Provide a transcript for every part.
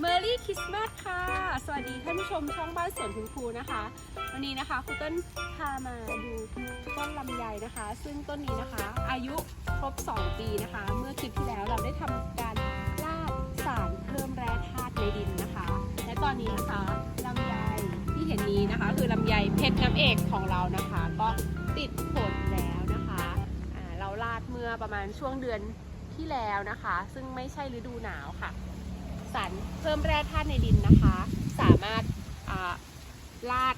เมอรี่คริสต์มาสค่ะ สวัสดีท่านผู้ชมช่องบ้านสวนคุณครูนะคะ วันนี้นะคะครูเต้นพามาดูต้นลำไยนะคะ ซึ่งต้นนี้นะคะ อายุครบ 2 ปีนะคะ เมื่อคลิปที่แล้วเราได้ทำการราดสารเพิ่มแร่ธาตุในดินนะคะ และตอนนี้นะคะลำไยที่เห็นนี้นะคะ คือลำไยเพชรน้ำเอกของเรานะคะ ก็ติดผลแล้วนะคะอ่าเราราดเมื่อประมาณช่วงเดือนที่แล้วนะคะ ซึ่งไม่ใช่ฤดูหนาวค่ะ สารเพิ่มแร่ธาตุในดินนะคะ สามารถลาด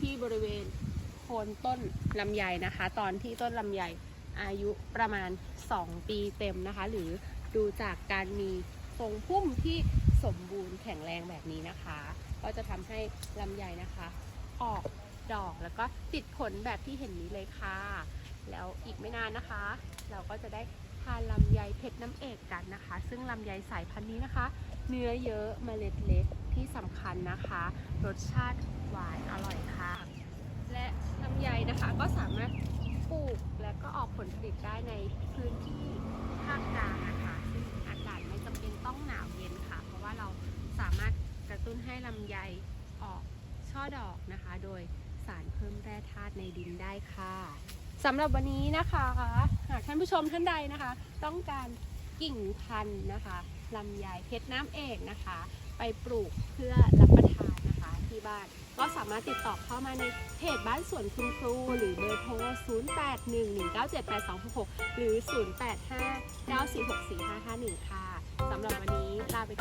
ที่บริเวณโคนต้นลำไยนะคะ ตอนที่ต้นลำไยอายุประมาณ 2 ปีเต็มนะคะ หรือดูจากการมีทรงพุ่มที่สมบูรณ์แข็งแรงแบบนี้นะคะ ก็จะทำให้ลำไยนะคะ ออกดอกแล้วก็ติดผลแบบที่เห็นนี้เลยค่ะ แล้วอีกไม่นานนะคะ เราก็จะได้านลำไยเพชรน้ำเอกกันนะคะ ซึ่งลำไยสายพันธุ์นี้นะคะ เนื้อเยอะเมล็ดเล็กที่สำคัญนะคะ รสชาติหวานอร่อยค่ะ และลำไยนะคะก็สามารถปลูกและก็ออกผลผลิตได้ในพื้นที่ภาคกลางนะคะซึ่งอากาศไม่จำเป็นต้องหนาวเย็นค่ะ เพราะว่าเราสามารถกระตุ้นให้ลำไยออกช่อดอกนะคะ โดยสารเพิ่มแร่ธาตุในดินได้ค่ะ สำหรับวันนี้นะคะ หากท่านผู้ชมท่านใดนะคะ ต้องการกิ่งพันธุ์นะคะลำไยเพชรน้ำเอกนะคะ ไปปลูกเพื่อรับประทานนะคะ ที่บ้านก็สามารถติดต่อเข้ามาในเพจบ้านสวนคุณครู หรือเบอร์โทร 0811978266 หรือ 0859464551 ค่ะสำหรับวันนี้ลาไป